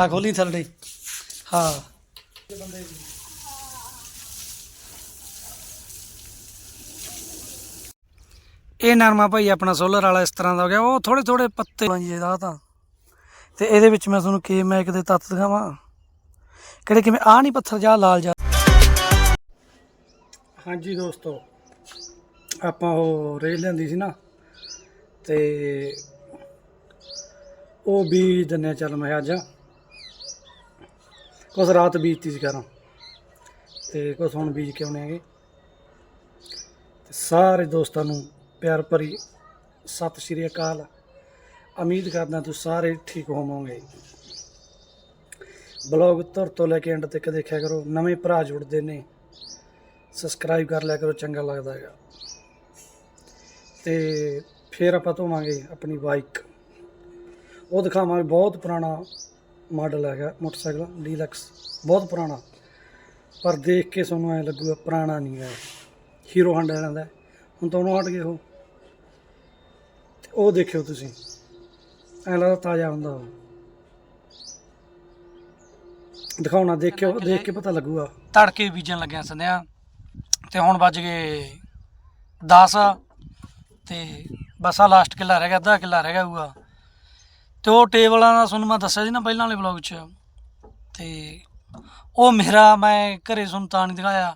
ਆ ਖੋਲੀ ਥੱਲੇ ਹਾਂ। ਇਹ ਨਰਮਾ ਭਾਈ ਆਪਣਾ ਸੋਲਰ ਵਾਲਾ ਇਸ ਤਰ੍ਹਾਂ ਦਾ ਹੋ ਗਿਆ। ਉਹ ਥੋੜੇ ਥੋੜੇ ਪੱਤੇ ਜੀ ਇਹਦਾ ਤਾਂ। ਤੇ ਇਹਦੇ ਵਿੱਚ ਮੈਂ ਤੁਹਾਨੂੰ ਕੇ ਮੈਕ ਦੇ ਤੱਤ ਦਿਖਾਵਾਂ। ਕਿਹੜੇ ਕਿਵੇਂ ਆ ਨਹੀਂ ਪੱਥਰ ਜਾ ਲਾਲ ਜਾ ਹਾਂਜੀ ਦੋਸਤੋ, ਆਪਾਂ ਉਹ ਰੇਲ ਲੈਂਦੀ ਸੀ ਨਾ। ਤੇ ਉਹ ਵੀ ਦਿੰਨੇ ਆ ਚੱਲ ਮੈਂ ਅੱਜ। ਕੁਛ ਰਾਤ ਬੀਜਤੀ ਸੀ ਕਰਾਂ ਤੇ ਕੁਛ ਹੁਣ ਬੀਜ ਕੇ ਆਉਣੇ ਹੈਗੇ। ਤੇ ਸਾਰੇ ਦੋਸਤਾਂ ਨੂੰ ਪਿਆਰ ਭਰੀ ਸਤਿ ਸ਼੍ਰੀ ਅਕਾਲ। ਉਮੀਦ ਕਰਦਾ ਤੁਸੀਂ ਸਾਰੇ ਠੀਕ ਹੋਵੋਗੇ। ਬਲੌਗ ਤੁਰ ਤੋਂ ਲੈ ਕੇ ਐਂਡ ਤੱਕ ਦੇਖਿਆ ਕਰੋ। ਨਵੇਂ ਭਰਾ ਜੁੜਦੇ ਨੇ। ਸਬਸਕ੍ਰਾਈਬ ਕਰ ਲਿਆ ਕਰੋ, ਚੰਗਾ ਲੱਗਦਾ ਹੈਗਾ। ਤੇ ਫਿਰ ਆਪਾਂ ਧੋਵਾਂਗੇ ਆਪਣੀ ਬਾਈਕ ਉਹ ਦਿਖਾਵਾਂਗੇ, ਬਹੁਤ ਪੁਰਾਣਾ ਮਾਡਲ ਹੈਗਾ, ਮੋਟਰਸਾਈਕਲ, ਡੀਲਕਸ, ਬਹੁਤ ਪੁਰਾਣਾ। ਪਰ ਦੇਖ ਕੇ ਤੁਹਾਨੂੰ ਐ ਲੱਗੂਗਾ ਪੁਰਾਣਾ ਨਹੀਂ ਹੈ। ਹੀਰੋ ਹੰਡਾ ਵਾਲਿਆਂ ਦਾ। ਹੁਣ ਤਾਂ ਉਹਨੂੰ ਹਟ ਗਏ ਉਹ। ਤੇ ਉਹ ਦੇਖਿਓ ਤੁਸੀਂ। ਐ ਲੱਗਦਾ ਤਾਜ਼ਾ ਹੁੰਦਾ ਉਹ। ਦਿਖਾਉਣਾ ਦੇਖਿਓ ਦੇਖ ਕੇ ਪਤਾ ਲੱਗੂਗਾ। ਤੜਕੇ ਬੀਜਣ ਲੱਗਿਆ ਸੰਧਿਆ। ਤੇ ਹੁਣ ਵੱਜ ਗਏ 10 ਤੇ ਬਸ ਆ ਲਾਸਟ ਕਿੱਲਾ ਰਹਿ ਗਿਆ, ਅੱਧਾ ਕਿੱਲਾ ਰਹਿ ਗਿਆ ਹੋਊਗਾ। ਤੇ ਉਹ ਟੇਬਲਾਂ ਦਾ ਤੁਹਾਨੂੰ ਮੈਂ ਦੱਸਿਆ ਸੀ ਨਾ ਪਹਿਲਾਂ ਵਾਲੇ ਵਲੌਗ 'ਚ। ਤੇ ਉਹ ਮੇਰਾ ਮੈਂ ਘਰੇ ਤੁਹਾਨੂੰ ਤਾਂ ਨਹੀਂ ਦਿਖਾਇਆ,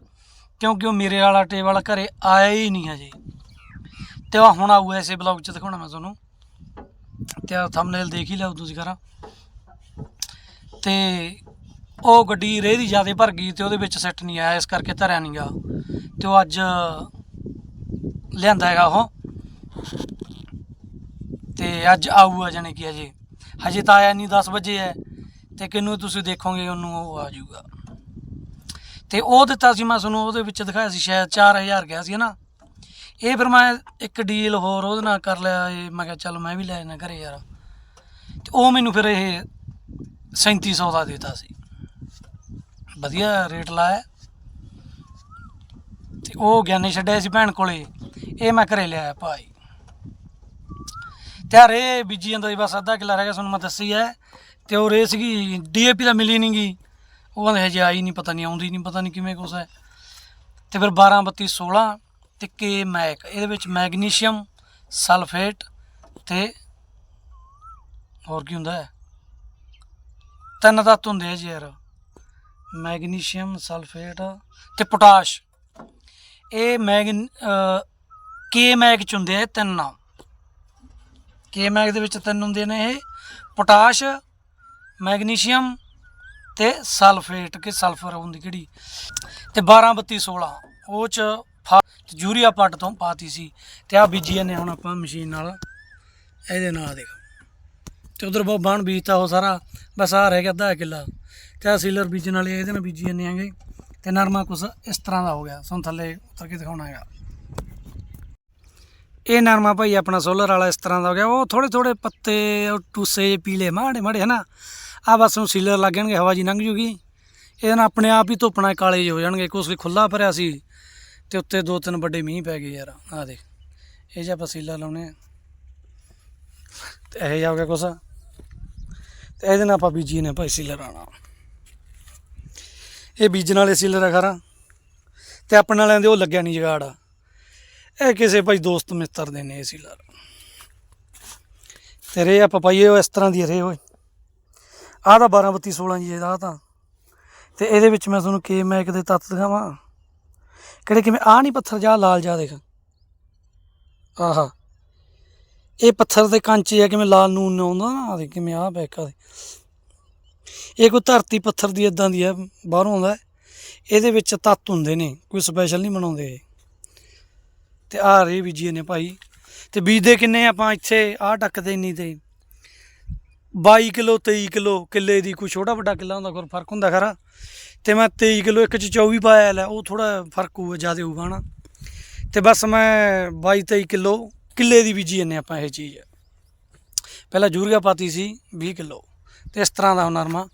ਕਿਉਂਕਿ ਉਹ ਮੇਰੇ ਵਾਲਾ ਟੇਬਲ ਘਰੇ ਆਇਆ ਹੀ ਨਹੀਂ ਹਜੇ। ਤੇ ਉਹ ਹੁਣ ਆਊ ਐਸੇ ਵਲੌਗ 'ਚ ਦਿਖਾਉਣਾ ਮੈਂ ਤੁਹਾਨੂੰ। ਤੇ ਆ ਥੰਬਨੇਲ ਦੇਖ ਹੀ ਲਿਓ ਤੁਸੀਂ ਕਰਾਂ ਤੇ ਉਹ ਗੱਡੀ ਰੇਹ ਦੀ ਜ਼ਿਆਦਾ ਭਰ ਗਈ ਤੇ ਉਹਦੇ ਵਿੱਚ ਸੈੱਟ ਨਹੀਂ ਆਇਆ, ਇਸ ਕਰਕੇ ਧਰਿਆ ਨਹੀਂਗਾ ਤੇ ਉਹ ਅੱਜ ਲਿਆਂਦਾ ਹੈਗਾ ਉਹ। ਤੇ ਅੱਜ ਆਊਗਾ ਜਾਣੀ ਕਿ ਅਜੇ ਹਜੇ ਤਾਂ ਆਇਆ ਨਹੀਂ 10 ਵਜੇ ਹੈ ਤੇ ਕਿਨੂੰ ਤੁਸੀਂ ਦੇਖੋਗੇ, ਉਹਨੂੰ ਉਹ ਆ ਜਾਊਗਾ। ਤੇ ਉਹ ਦਿੱਤਾ ਸੀ, ਮੈਂ ਤੁਹਾਨੂੰ ਉਹਦੇ ਵਿੱਚ ਦਿਖਾਇਆ ਸੀ, ਸ਼ਾਇਦ 4000 ਗਿਆ ਸੀ ਨਾ? ਇਹ ਫਿਰ ਮੈਂ ਇੱਕ ਡੀਲ ਹੋਰ ਉਹਦੇ ਨਾਲ ਕਰ ਲਿਆ, ਇਹ ਮੈਂ ਕਿਹਾ ਚੱਲ ਮੈਂ ਵੀ ਲੈ ਜਾਣਾ ਘਰੇ ਯਾਰ। ਤੇ ਉਹ ਮੈਨੂੰ ਫਿਰ ਇਹ 3700 ਦਾ ਦਿੱਤਾ ਸੀ। ਵਧੀਆ ਰੇਟ ਲਾਇਆ। ਤੇ ਉਹ ਗਿਆਨੇ ਛੱਡਿਆ ਸੀ ਭੈਣ ਕੋਲੇ, ਇਹ ਮੈਂ ਘਰੇ ਲਿਆਇਆ ਭਾਈ ਤੇ ਆ ਰੇ ਬੀਜੀ ਜਾਂਦਾ ਸੀ, ਬਸ ਅੱਧਾ ਕਿੱਲਾ ਰਹਿ ਗਿਆ, ਤੁਹਾਨੂੰ ਮੈਂ ਦੱਸੀ ਹੈ। ਤੇ ਉਹ ਰੇ ਸੀਗੀ ਡੀਏਪੀ ਦਾ ਮਿਲੀ ਨਹੀਂ ਗੀ। ਉਹ ਕਹਿੰਦੇ ਹਜੇ ਆਈ ਨਹੀਂ ਪਤਾ ਨਹੀਂ ਆਉਂਦੀ ਨਹੀਂ ਪਤਾ ਨਹੀਂ ਕਿਵੇਂ ਕੁਛ ਹੈ। ਤੇ ਫਿਰ 12 32 16 ਤੇ ਕੇ ਮੈਕ, ਇਹਦੇ ਵਿੱਚ ਮੈਗਨੀਸ਼ੀਅਮ, ਸਲਫੇਟ ਤੇ ਹੋਰ ਕੀ ਹੁੰਦਾ ਹੈ? ਤਿੰਨ ਤੱਤ ਹੁੰਦੇ ਆ ਜੀ ਯਾਰ। ਮੈਗਨੀਸ਼ੀਅਮ, ਸਲਫੇਟ ਤੇ ਪੋਟਾਸ਼। ਇਹ ਮੈਗਨ ਕੇ ਮੈਕ ਚ ਹੁੰਦੇ ਆ ਤਿੰਨ ਤਿੰਨ ਕੇ ਮੈਗ ਦੇ ਵਿੱਚ ਤਿੰਨ ਹੁੰਦੇ ਨੇ ਇਹ। ਪੋਟਾਸ਼ ਮੈਗਨੀਸ਼ੀਅਮ ਤੇ ਸਲਫੇਟ ਕਿ ਸਲਫਰ ਹੁੰਦੀ ਕਿਹੜੀ? ਤੇ 12 32 16 ਉਹ ਚ ਫਾ- ਯੂਰੀਆ ਪੱਟ ਤੋਂ ਪਾਤੀ ਸੀ। ਤੇ ਆ ਬੀਜੀ ਨੇ ਹੁਣ ਆਪਾਂ ਮਸ਼ੀਨ ਨਾਲ ਇਹਦੇ ਨਾਲ ਦੇਖ। ਤੇ ਉਧਰ ਬਹੁਤ ਬਾਣ ਬੀਜਤਾ ਉਹ ਸਾਰਾ। ਬਸ ਆ ਰਹਿ ਗਿਆ ਅੱਧਾ ਕਿੱਲਾ। ਤੇ ਆ ਸੀਲਰ ਬੀਜਣ ਵਾਲੇ ਇਹਦੇ ਨਾਲ ਬੀਜੀ ਜਾਂਦੇ ਆਂਗੇ ਤੇ ਨਰਮਾ ਕੁਛ ਇਸ ਤਰ੍ਹਾਂ ਦਾ ਹੋ ਗਿਆ। ਸਾਨੂੰ ਥੱਲੇ ਉਤਰ ਕੇ ਦਿਖਾਉਣਾ ਹੈਗਾ। ਇਹ ਨਰਮਾ ਭਾਈ ਆਪਣਾ ਸੋਲਰ ਵਾਲਾ ਇਸ ਤਰ੍ਹਾਂ ਦਾ ਹੋ ਗਿਆ। ਉਹ ਥੋੜੇ ਥੋੜੇ ਪੱਤੇ, ਉਹ ਟੂਸੇ ਜਿਹੇ ਪੀਲੇ, ਮਾੜੇ ਮਾੜੇ, ਹਨਾ? ਆ ਬਸ ਨੂੰ ਸੀਲਰ ਲੱਗ ਜਾਣਗੇ, ਹਵਾ ਜੀ ਲੰਘ ਜੂਗੀ। ਇਹਦੇ ਨਾਲ ਆਪਣੇ ਆਪ ਹੀ ਧੁੱਪਣਾ ਕਾਲੇ ਜਿਹੇ ਹੋ ਜਾਣਗੇ। ਕੁਛ ਵੀ ਖੁੱਲਾ ਭਰਿਆ ਸੀ ਤੇ ਉੱਤੇ ਦੋ ਤਿੰਨ ਵੱਡੇ ਮੀਂਹ ਪੈ ਗਏ ਯਾਰ। ਆ ਦੇਖ, ਇਹ ਜਿਹਾ ਆਪਾਂ ਸੀਲਰ ਲਾਉਣੇ ਆ। ਤੇ ਇਹ ਜਾ ਹੋ ਗਿਆ ਕੁਛ। ਤੇ ਇਹਦੇ ਨਾਲ ਆਪਾਂ ਬੀਜੀ ਨੇ ਭਾਈ ਸੀਲਰ ਆਣਾ ਇਹ ਬੀਜਣ ਵਾਲੇ ਸੀਲਰ ਆ ਖਰਾ। ਤੇ ਆਪਣੇ ਵਾਲਿਆਂ ਦੇ ਉਹ ਲੱਗਿਆ ਨਹੀਂ ਜਗਾੜ। ਇਹ ਕਿਸੇ ਭਾਈ ਦੋਸਤ ਮਿੱਤਰ ਦੇ ਨੇ ਇਹ ਸੀਲਰ ਤੇ ਰੇ ਆਪਾਂ ਪਾਈਏ ਉਹ ਇਸ ਤਰ੍ਹਾਂ ਦੀ ਰਹੇ ਓਏ ਆਹ ਤਾਂ 12 32 16 ਜੀ ਇਹਦਾ ਆਹ ਤਾਂ। ਤੇ ਇਹਦੇ ਵਿੱਚ ਮੈਂ ਤੁਹਾਨੂੰ ਕੇ ਮੈਕ ਦੇ ਤੱਤ ਦਿਖਾਵਾਂ। ਕਿਹੜੇ ਕਿਵੇਂ ਆ ਨਹੀਂ ਪੱਥਰ ਜਾ, ਲਾਲ ਜਾ ਦੇਖ। ਆਹਾ। ਇਹ ਪੱਥਰ ਦੇ ਕਾਂਚੇ ਆ, ਕਿਵੇਂ ਲਾਲ ਨੂਨ ਆਉਂਦਾ ਨਾ, ਆਹ ਕਿਵੇਂ ਆ ਬੈਕਾ ਦੇ ਇਹ ਕੋਈ ਧਰਤੀ ਪੱਥਰ ਦੀ ਇਦਾਂ ਦੀ ਆ, ਬਾਹਰੋਂ ਆਉਂਦਾ। ਇਹਦੇ ਵਿੱਚ ਤੱਤ ਹੁੰਦੇ ਨੇ, ਕੋਈ ਸਪੈਸ਼ਲ ਨਹੀਂ ਬਣਾਉਂਦੇ। ਤੇ ਆਹ ਰੇ ਬੀਜੀਏ ਨੇ ਭਾਈ। ਤੇ ਬੀਜਦੇ ਕਿੰਨੇ ਆਪਾਂ ਇੱਥੇ? ਆਹ ਟੱਕਦੇ ਇੰਨੀ ਤੇ 22 ਕਿਲੋ 23 ਕਿਲੋ ਕਿੱਲੇ ਦੀ ਕੋਈ ਛੋਟਾ ਵੱਡਾ ਕਿੱਲਾ ਹੁੰਦਾ, ਕੋਈ ਫ਼ਰਕ ਹੁੰਦਾ ਖਰਾ। ਤੇ ਮੈਂ 23 ਕਿਲੋ ਇੱਕ ਚ 24 ਪਾਇਆ, ਲੈ ਉਹ ਥੋੜਾ ਫ਼ਰਕ ਹੋਊਗਾ ਜ਼ਿਆਦਾ ਹੋਊਗਾ ਨਾ। ਤੇ ਬਸ ਮੈਂ 22 23 ਕਿਲੋ ਕਿੱਲੇ ਦੀ ਬੀਜੀ ਜੰਨੇ ਆਪਾਂ ਇਹ ਚੀਜ਼। ਪਹਿਲਾਂ ਯੂਰੀਆ ਪਾਤੀ ਸੀ 20 ਕਿਲੋ, ਤੇ ਇਸ ਤਰ੍ਹਾਂ ਦਾ ਉਹ ਨਰਮਾ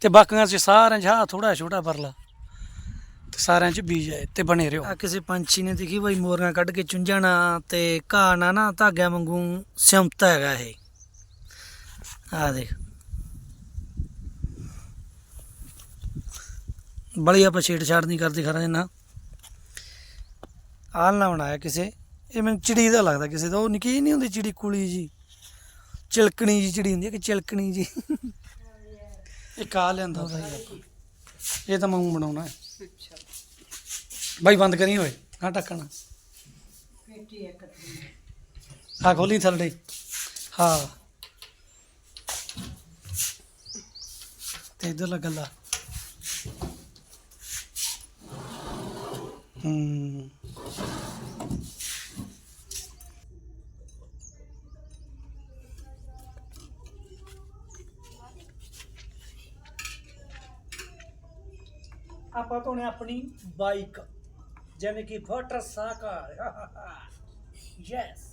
ਤੇ ਬਾਕੀਆਂ 'ਚ ਸਾਰਿਆਂ 'ਚ ਆਹ ਥੋੜਾ ਛੋਟਾ ਪਰਲਾ। ਤੇ ਸਾਰਿਆਂ 'ਚ ਬੀਜ ਹੈ ਤੇ ਬਣੇ ਰਹੋ। ਆ ਕਿਸੇ ਪੰਛੀ ਨੇ ਦੇਖੀ ਬਾਈ ਮੋਰੀਆਂ ਕੱਢ ਕੇ ਚੁੰਝਣਾ ਤੇ ਘਾਹ ਨਾ ਨਾ ਧਾਗਿਆਂ ਵਾਂਗੂ ਸਿਮਤਾ ਹੈਗਾ ਇਹ। ਆ ਦੇਖ। ਬੜੀ ਆਪਾਂ ਛੇੜਛਾੜ ਨਹੀਂ ਕਰਦੇ ਖਰਾ ਇਹਨਾਂ ਆਲ ਨਾ ਬਣਾਇਆ ਕਿਸੇ। ਇਹ ਮੈਨੂੰ ਚਿੜੀ ਦਾ ਲੱਗਦਾ ਕਿਸੇ ਦਾ। ਉਹ ਨਿੱਕੀ ਨਹੀਂ ਹੁੰਦੀ ਚਿੜੀ ਕੁਲੀ ਜੀ। ਚਿਲਕਣੀ ਜੀ ਚਿੜੀ ਹੁੰਦੀ ਹੈ ਕਿ ਚਿਲਕਣੀ ਜੀ। ਇਹ ਕਾ ਲਿਆਂਦਾ ਉਹਦਾ ਹੀ ਆਪਾਂ। ਇਹ ਤਾਂ ਮੈਂ ਬਣਾਉਣਾ ਹੈ। ਅੱਛਾ। ਬਾਈ, ਬੰਦ ਕਰੀ ਹੋਏ ਹਾਂ ਟੱਕਣਾ ਪੇਟੀ ਇੱਕ ਹਾਂ ਖੋਲੀ ਥੱਲੇ। ਹਾਂ। ਤੇ ਇਧਰ ਗੱਲਾ। ਹੂੰ। ਆਪਾਂ ਤੋਂ ਨੇ ਆਪਣੀ ਬਾਈਕ। ਜਿਵੇਂ ਕਿ motorcycle yes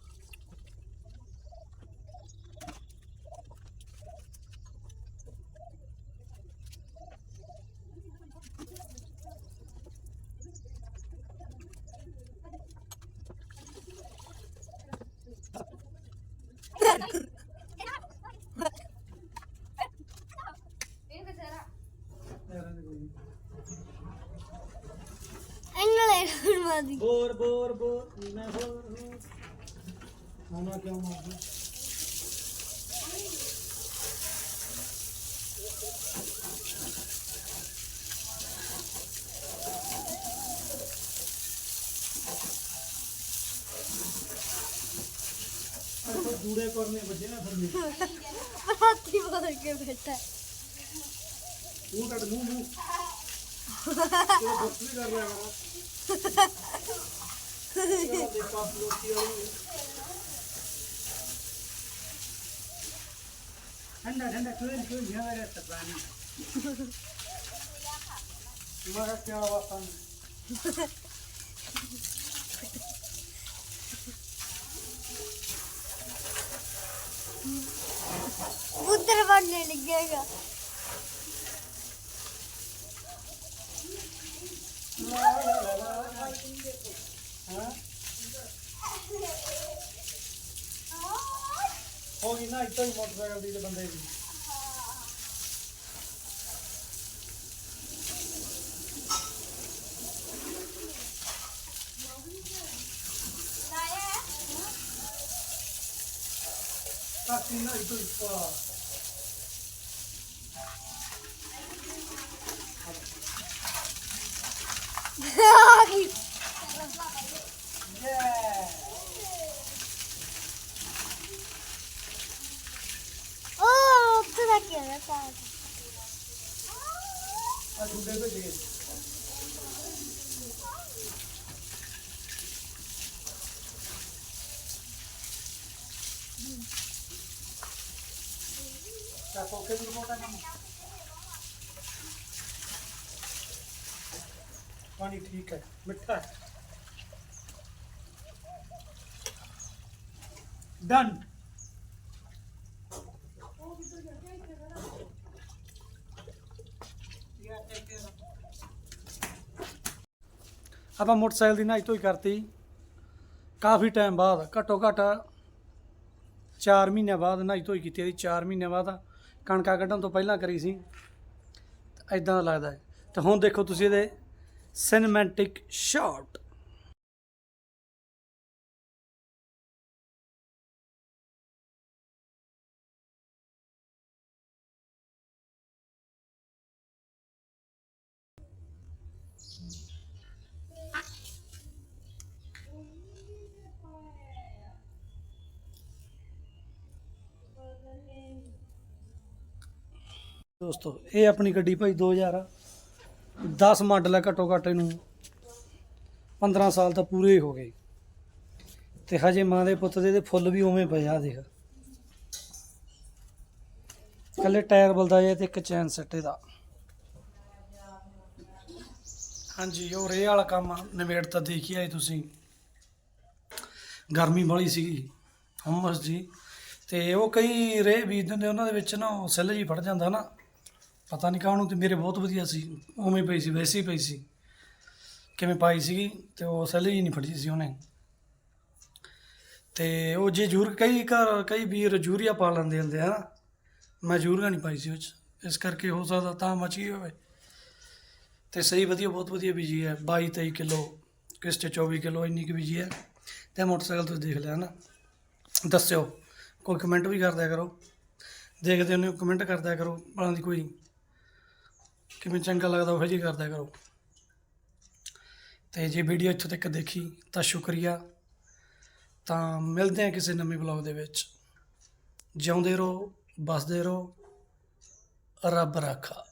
bore bore bore ਮੈਂ ਬੋਰ ਹੂੰ ਮਾਮਾ ਕਿਉਂ ਮਾਰਦਾ ਜੂੜੇ ਕਰਨੇ ਵੱਜੇ ਨਾ ਫਿਰ ਮੇਰੇ। ਹਾਥੀ ਬੋਲ ਕੇ ਬੈਠਾ ਮੂੰਹ ਕੱਢ ਮੂੰਹ ਮੂੰਹ। ਤੇਰਾ ਵੀ ਕਰ ਲਿਆ ਕਰੋ ਦੇ ਪਾਸ ਲੋਟੀ ਵਾਲੀ ਠੰਡਾ ਠੰਡਾ ਕੋਈ ਕੋਈ ਨਹੀਂ ਆ ਰਿਹਾ ਪਾਣੀ। ਮਗਾ ਕੀ ਆਵਾਜ਼ ਪੁੱਤਰ ਬਣਨੇ ਲੱਗੇਗਾ ਹੋ ਗਈ ਨਾ ਇੱਥੋਂ ਹੀ ਮੋਟਰਸਾਈਕਲ ਦੀ ਤੇ ਬੰਦੇ ਦੀ ਕਾਕੀ ਨਾ ਇੱਥੋਂ ਹੀ ਪਾ ਉਹ ਉੱਥੇ ਦਾ ਕੀ ਹੈ ਤਾਂ ਆ ਛੁੱਡੇ ਭੇਜ ਗਏ ਤਾਂ ਕੋਕੇ ਨੂੰ ਮੋਟਾ ਕੰਮ ਪਾਣੀ ਠੀਕ ਹੈ, ਮਿੱਠਾ ਆਪਾਂ ਮੋਟਰਸਾਈਕਲ ਦੀ ਨਹਾਈ ਧੋਈ ਕਰਤੀ। ਕਾਫੀ ਟਾਈਮ ਬਾਅਦ, ਘੱਟੋ ਘੱਟ 4 ਮਹੀਨਿਆਂ ਬਾਅਦ ਨਹਾਈ ਧੋਈ ਕੀਤੀ ਇਹਦੀ 4 ਮਹੀਨਿਆਂ ਬਾਅਦ ਕਣਕਾਂ ਕੱਢਣ ਤੋਂ ਪਹਿਲਾਂ ਕਰੀ ਸੀ। ਇਦਾਂ ਦਾ ਲੱਗਦਾ ਹੈ। ਤੇ ਹੁਣ ਦੇਖੋ ਤੁਸੀਂ ਇਹਦੇ cinematic shot. दोस्तों ये अपनी गड्डी भाई दो हज़ार 10 ਮਾਡਲ ਹੈ ਘੱਟੋ ਘੱਟ ਇਹਨੂੰ 15 ਸਾਲ ਤਾਂ ਪੂਰੇ ਹੀ ਹੋ ਗਏ। ਤੇ ਹਜੇ ਮਾਂ ਦੇ ਪੁੱਤ ਦੇ ਤੇ ਫੁੱਲ ਵੀ ਉਵੇਂ ਪਏ ਆ ਦੇਖ। ਕੱਲੇ ਟਾਇਰ ਬਲਦਾ ਜੇ ਤੇ ਇੱਕ ਚੈਨ ਸੈੱਟ ਦਾ। ਹਾਂਜੀ, ਉਹ ਰੇ ਵਾਲਾ ਕੰਮ ਨਿਬੇੜ ਤਾਂ ਦੇਖੀ ਆਏ ਤੁਸੀਂ। ਗਰਮੀ ਬੜੀ ਸੀਗੀ, ਹਮਸ ਜੀ। ਤੇ ਉਹ ਕਈ ਰੇ ਬੀਜ ਦਿੰਦੇ ਉਹਨਾਂ ਦੇ ਵਿੱਚ ਨਾ ਉਹ ਸੈੱਲ ਜੀ ਫੜ ਜਾਂਦਾ ਨਾ। ਪਤਾ ਨਹੀਂ ਕਾਹਨੂੰ ਤੇ ਮੇਰੇ ਬਹੁਤ ਵਧੀਆ ਸੀ, ਉਵੇਂ ਪਈ ਸੀ, ਵੈਸੇ ਹੀ ਪਈ ਸੀ। ਕਿਵੇਂ ਪਾਈ ਸੀਗੀ ਤੇ ਉਹ ਸੈੱਲ ਜੀ ਨਹੀਂ ਫੜੀ ਸੀ ਉਹਨੇ। ਤੇ ਉਹ ਜੇ ਜੂਰ, ਕਈ ਘਰ, ਕਈ ਵੀਰ ਜੂਰੀਆ ਪਾ ਲੈਂਦੇ ਹੁੰਦੇ ਆ ਨਾ। ਮੈਂ ਜੂਰੀਆ ਨਹੀਂ ਪਾਈ ਸੀ ਉਹ 'ਚ, ਇਸ ਕਰਕੇ ਹੋ ਸਕਦਾ ਤਾਂ ਮਚ ਗਈ ਹੋਵੇ। ਤੇ ਸਹੀ ਵਧੀਆ, ਬਹੁਤ ਵਧੀਆ ਬੀਜੀ ਹੈ 22 23 ਕਿਲੋ ਕਿਸ 'ਚ 24 ਕਿਲੋ ਇੰਨੀ ਕੁ ਬੀਜੀ ਹੈ। ਤੇ ਮੋਟਰਸਾਈਕਲ ਤੁਸੀਂ ਦੇਖ ਲਿਆ ਨਾ, ਦੱਸਿਓ, ਕੋਈ ਕਮੈਂਟ ਵੀ ਕਰਦਿਆ ਕਰੋ। ਦੇਖਦੇ ਹੋ ਕਮੈਂਟ ਕਰਦਿਆ ਕਰੋ, ਭਲਾਂ ਦੀ ਕੋਈ ਕਿਵੇਂ ਚੰਗਾ ਲੱਗਦਾ ਉਹ ਜੀ ਕਰਦਾ ਕਰੋ। ਤੇ ਜੇ ਵੀਡੀਓ ਇੱਥੋਂ ਤੱਕ ਦੇਖੀ ਤਾਂ ਸ਼ੁਕਰੀਆ। ਤਾਂ ਮਿਲਦੇ ਹਾਂ ਕਿਸੇ ਨਵੇਂ ਵਲੌਗ ਦੇ ਵਿੱਚ। ਜਿਉਂਦੇ ਰਹੋ ਬਸਦੇ ਰਹੋ। ਰੱਬ ਰਾਖਾ।